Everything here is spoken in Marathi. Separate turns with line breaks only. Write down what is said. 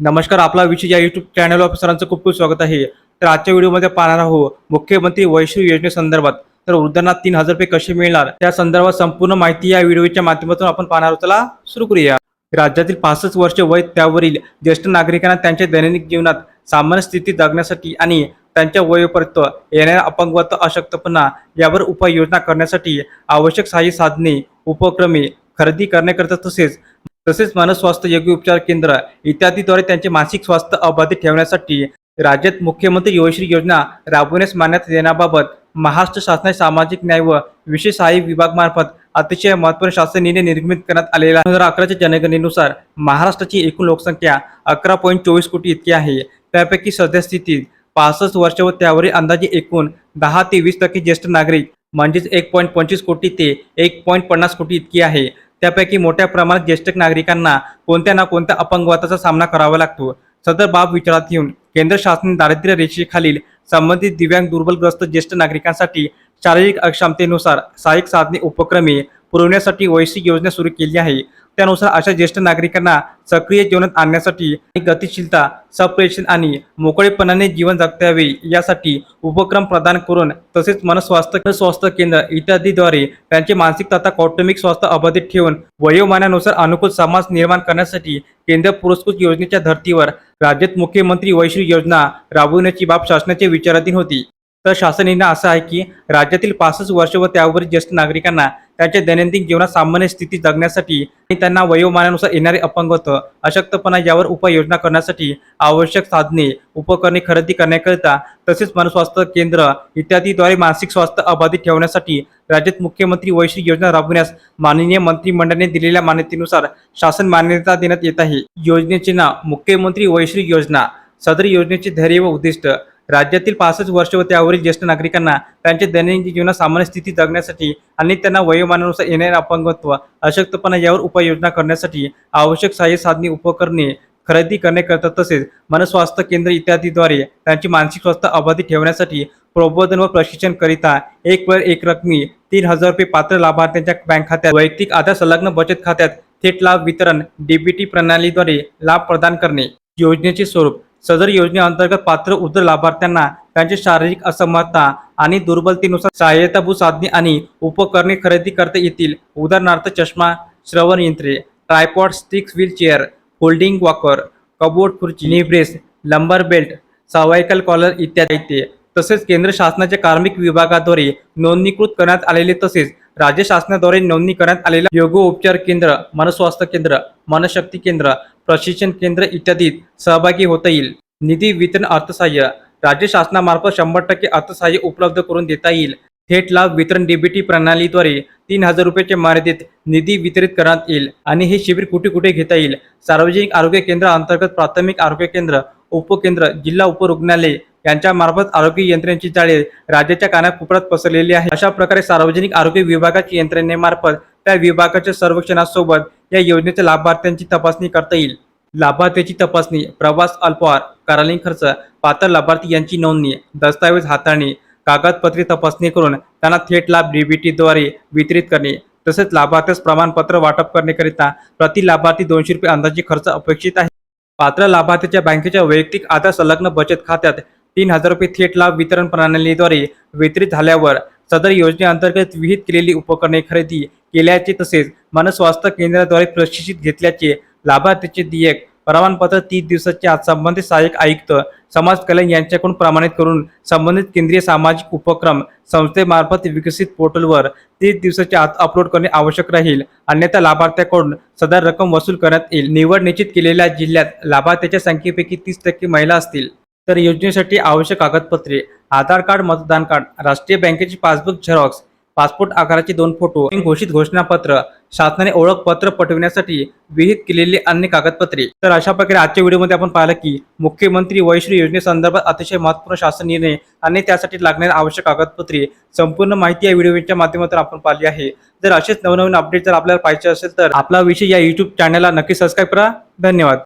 नमस्कार आपला विषय या युट्यूब चॅनलवर सरांचं खूप खूप स्वागत आहे. तर आजच्या व्हिडिओमध्ये पाहणार आहोत मुख्यमंत्री वैश्विक योजनेसंदर्भात तर वृद्धांना तीन हजार रुपये कसे मिळणार? त्या संदर्भात संपूर्ण माहिती या व्हिडिओच्या माध्यमातून आपण पाहणार चला सुरू करूया. राज्यातील पासष्ट वर्ष वय त्यावरील ज्येष्ठ नागरिकांना त्यांच्या दैनंदिन जीवनात सामान्य स्थिती जगण्यासाठी आणि त्यांच्या वयोपर्यंत येणाऱ्या अपंगत्व अशक्तपणा यावर उपाययोजना करण्यासाठी आवश्यक सहाय्य साधने उपक्रमे खरेदी करण्याकरिता तसेच तसेच मनस्वास्थ्य योग्य उपचार केंद्र इत्यादीद्वारे त्यांचे मानसिक स्वास्थ्य अबाधित ठेवण्यासाठी राज्यात मुख्यमंत्री योजश्री योजना राबवण्यास मान्यता देण्याबाबत महाराष्ट्र शासनाने सामाजिक न्याय व विशेष सहाय्य विभागामार्फत अतिशय महत्त्वपूर्ण शासन निर्णय निर्मित करण्यात आलेला दोन हजार अकराच्या जनगणनेनुसार महाराष्ट्राची एकूण लोकसंख्या अकरा पॉईंट चोवीस कोटी इतकी आहे. त्यापैकी सद्यस्थितीत पासष्ट वर्ष व त्यावरील अंदाजे एकूण दहा ते वीस टक्के ज्येष्ठ नागरिक म्हणजेच एक पॉईंट पंचवीस कोटी ते एक पॉईंट पन्नास कोटी इतकी आहे. त्यापैकी मोठ्या प्रमाणात ज्येष्ठ नागरिकांना कोणत्या ना कोणत्या अपंगवताचा सामना करावा लागतो? सदर बाब विचारात घेऊन केंद्र शासन दारिद्र्य रेषेखालील संबंधित दिव्यांग दुर्बलग्रस्त ज्येष्ठ नागरिकांसाठी शारीरिक अक्षमतेनुसार सहाय्यक साधने उपक्रमे पुरवण्यासाठी वैश्विक योजना सुरू केली आहे. त्यानुसार अशा ज्येष्ठ नागरिकांना सक्रिय जीवनात आणण्यासाठी आणि गतिशीलता सप्रेषण आणि मोकळेपणाने जीवन जगता यावे यासाठी उपक्रम प्रदान करून तसेच मनस्वास्थ्य स्वास्थ्य केंद्र इत्यादीद्वारे त्यांचे मानसिक तथा कौटुंबिक स्वास्थ्य अबाधित ठेवून वयोमानानुसार अनुकूल समाज निर्माण करण्यासाठी केंद्र पुरस्कृत योजनेच्या धर्तीवर राज्यात मुख्यमंत्री वैश्विक योजना राबविण्याची बाब शासनाचे विचाराधीन होती. तर शासन निर्णय असा आहे की राज्यातील पासष्ट वर्ष व त्यावरील ज्येष्ठ नागरिकांना त्यांच्या दैनंदिन जीवनात सामान्य स्थिती जगण्यासाठी आणि त्यांना वयोमानानुसार येणारे अपंगत्व अशक्तपणा यावर उपाययोजना करण्यासाठी आवश्यक साधने उपकरणे खरेदी करण्याकरिता तसेच मनस्वास्थ्य केंद्र इत्यादीद्वारे मानसिक स्वास्थ्य अबाधित ठेवण्यासाठी राज्यात मुख्यमंत्री वैश्विक योजना राबविण्यास माननीय मंत्रिमंडळाने दिलेल्या मान्यतेनुसार शासन मान्यता देण्यात येत आहे. योजनेचे नाव मुख्यमंत्री वैश्विक योजना सदर योजनेचे धैर्य व उद्दिष्ट राज्यातील पासष्ट वर्ष व त्यावरील ज्येष्ठ नागरिकांना त्यांच्या दैनंदिन जीवनात सामान्य स्थिती जगण्यासाठी आणि त्यांना वयोमानानुसार येणारे अपंगत्व अशक्तपणा यावर उपाययोजना करण्यासाठी आवश्यक सहाय्य साधने उपकरणे खरेदी करण्याकरता तसेच मनस्वास्थ्य केंद्र इत्यादीद्वारे त्यांची मानसिक स्वास्थ्य अबाधित ठेवण्यासाठी प्रबोधन व प्रशिक्षण करिता एक वेळ एक रकमी तीन हजार रुपये पात्र लाभार्थ्यांच्या बँक खात्यात वैयक्तिक आधार संलग्न बचत खात्यात थेट लाभ वितरण डीबीटी प्रणालीद्वारे लाभ प्रदान करणे योजनेचे स्वरूप सदर योजनेअंतर्गत पात्र उद्र लाभार्थ्यांना त्यांची शारीरिक असमर्थता आणि दुर्बलतेनुसार सहाय्यताभूत साधने आणि उपकरणे खरेदी करता येतील. उदाहरणार्थ चष्मा श्रवण यंत्रे tripod sticks wheelchair holding walker cupboard खुर्ची knee brace lumbar belt cervical collar इत्यादी. तसेच केंद्र शासनाच्या कार्मिक विभागाद्वारे नोंदणीकृत करण्यात आलेले तसेच राज्य शासनाद्वारे नोंदणी करण्यात आलेल्या योग उपचार केंद्र मनस्वास्थ्य केंद्र मनशक्ती केंद्र प्रशिक्षण केंद्र इत्यादीत सहभागी होता येईल. निधी वितरण अर्थसहाय्य राज्य शासनामार्फत शंभर टक्के अर्थसहाय्य उपलब्ध करून देता येईल. थेट लाभ वितरण डीबीटी प्रणालीद्वारे तीन हजार रुपयाच्या मर्यादेत निधी वितरित करण्यात येईल आणि हे शिबिर कुठे कुठे घेता येईल? सार्वजनिक आरोग्य केंद्र अंतर्गत प्राथमिक आरोग्य केंद्र उपकेंद्र जिल्हा उपरुग्णालय यांच्या मार्फत आरोग्य यंत्रणेची जाळे राज्याच्या कानाकोपऱ्यात पसरलेली आहे. अशा प्रकारे सार्वजनिक आरोग्य विभागाच्या यंत्रणेमार्फत त्या विभागाच्या सर्वेक्षणासोबत या योजनेच्या लाभार्थ्यांची तपासणी करता येईल. लाभार्थ्याची तपासणी प्रवास अल्पहार कारालीन खर्च पात्र लाभार्थी यांची नोंदणी दस्तावेज हाताळणी कागदपत्रे तपासणी करून त्यांना थेट लाभ डीबीटीद्वारे वितरित करणे तसेच लाभार्थ्यास प्रमाणपत्र वाटप करण्याकरिता प्रति लाभार्थी दोनशे रुपये अंदाजे खर्च अपेक्षित आहे. पात्र लाभार्थीच्या बँकेच्या वैयक्तिक आधार संलग्न बचत खात्यात तीन हजार रुपये थेट लाभ वितरण प्रणालीद्वारे वितरित झाल्यावर सदर योजनेअंतर्गत विहित केलेली उपकरणे खरेदी केल्याचे तसेच मनस्वास्थ्य केंद्राद्वारे प्रशिक्षित घेतल्याचे लाभार्थीचे देयक प्रमाणपत्र तीस दिवसाच्या आत संबंधित सहाय्यक आयुक्त समाज कल्याण यांच्याकडून प्रमाणित करून संबंधित केंद्रीय सामाजिक उपक्रम संस्थेमार्फत विकसित पोर्टलवर तीस दिवसाच्या आत अपलोड करणे आवश्यक राहील. अन्यथा लाभार्थ्याकडून सदर रक्कम वसूल करण्यात येईल. निवड निश्चित केलेल्या जिल्ह्यात लाभार्थ्याच्या संख्येपैकी तीस टक्के महिला असतील. तर योजनेसाठी आवश्यक कागदपत्रे आधार कार्ड मतदान कार्ड राष्ट्रीय बँकेची पासबुक झेरॉक्स पासपोर्ट आकाराचे दोन फोटो घोषित घोषणापत्र शासनाने ओळखपत्र पटविण्यासाठी विहित केलेली अन्य कागदपत्रे. तर अशा प्रकारे आजच्या व्हिडिओमध्ये आपण पाहिलं की मुख्यमंत्री वैश्री योजनेसंदर्भात अतिशय महत्त्वपूर्ण शासन निर्णय आणि त्यासाठी लागणारी आवश्यक कागदपत्रे संपूर्ण माहिती या व्हिडिओच्या माध्यमातून आपण पाहिली आहे. जर असेच नवनवीन अपडेट जर आपल्याला पाहिजे असेल तर आपला विषय या युट्यूब चॅनलला नक्की सबस्क्राईब करा. धन्यवाद.